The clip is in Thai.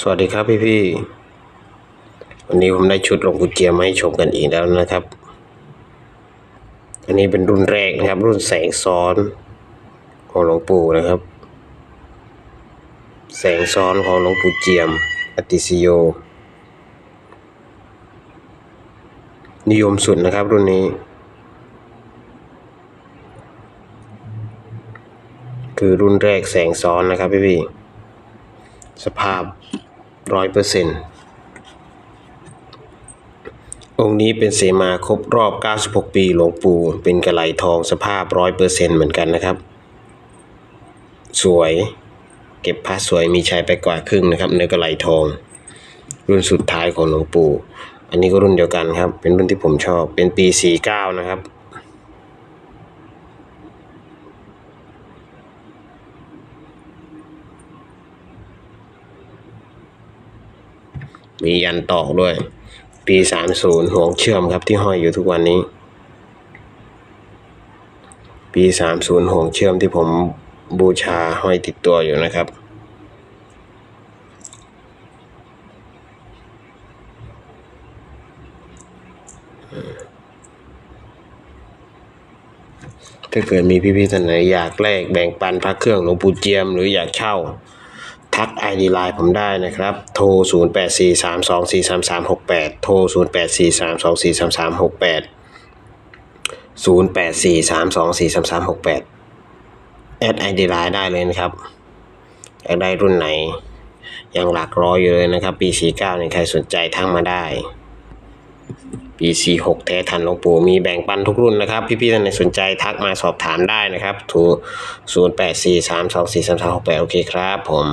สวัสดีครับพี่พี่วันนี้ผมได้ชุดหลวงปู่เจียมมาให้ชมกันอีกแล้วนะครับ อันนี้เป็นรุ่นแรกนะครับ รุ่นแสงซ้อนของหลวงปู่นะครับ แสงซ้อนของหลวงปู่เจียมอติสโย นิยมสุดนะครับรุ่นนี้ คือรุ่นแรกแสงซ้อนนะครับพี่พี่ สภาพร้อยเปอร์เซ็นต์องค์นี้เป็นเสมาครบรอบ 96 ปีหลวงปู่เป็นกระไหลทองสภาพร้อยเปอร์เซ็นต์เหมือนกันนะครับ สวยเก็บพระสวยมีชัยไปกว่าครึ่งนะครับเนื้อกระไหลทอง รุ่นสุดท้ายของหลวงปู่ อันนี้ก็รุ่นเดียวกันครับ เป็นรุ่นที่ผมชอบเป็นปี 49 นะครับ มียันตอกด้วย ปีสามศูนย์ห่วงเชื่อมครับที่ห้อยอยู่ทุกวันนี้ ปีสามศูนย์ห่วงเชื่อมที่ผมบูชาห้อยติดตัวอยู่นะครับถ้าเกิดมีพี่ๆท่านไหนอยากแลกแบ่งปันพระเครื่องหลวงปู่เจียม หรืออยากเช่า ทัก ID ไลน์ผมได้นะครับ โทร 0843243368 โทร 0843243368 0843243368 แอด ID ไลน์ได้เลยนะครับอยากได้รุ่นไหน ยังหลักร้อยอยู่เลยนะครับปี 49เนี่ยใครสนใจทักมาได้ปี 46 แท้ทันหลวงปู่มีแบ่งปันทุกรุ่นนะครับพี่ๆท่านไหนสนใจทักมาสอบถามได้นะครับโทร0843243368 โอเคครับผม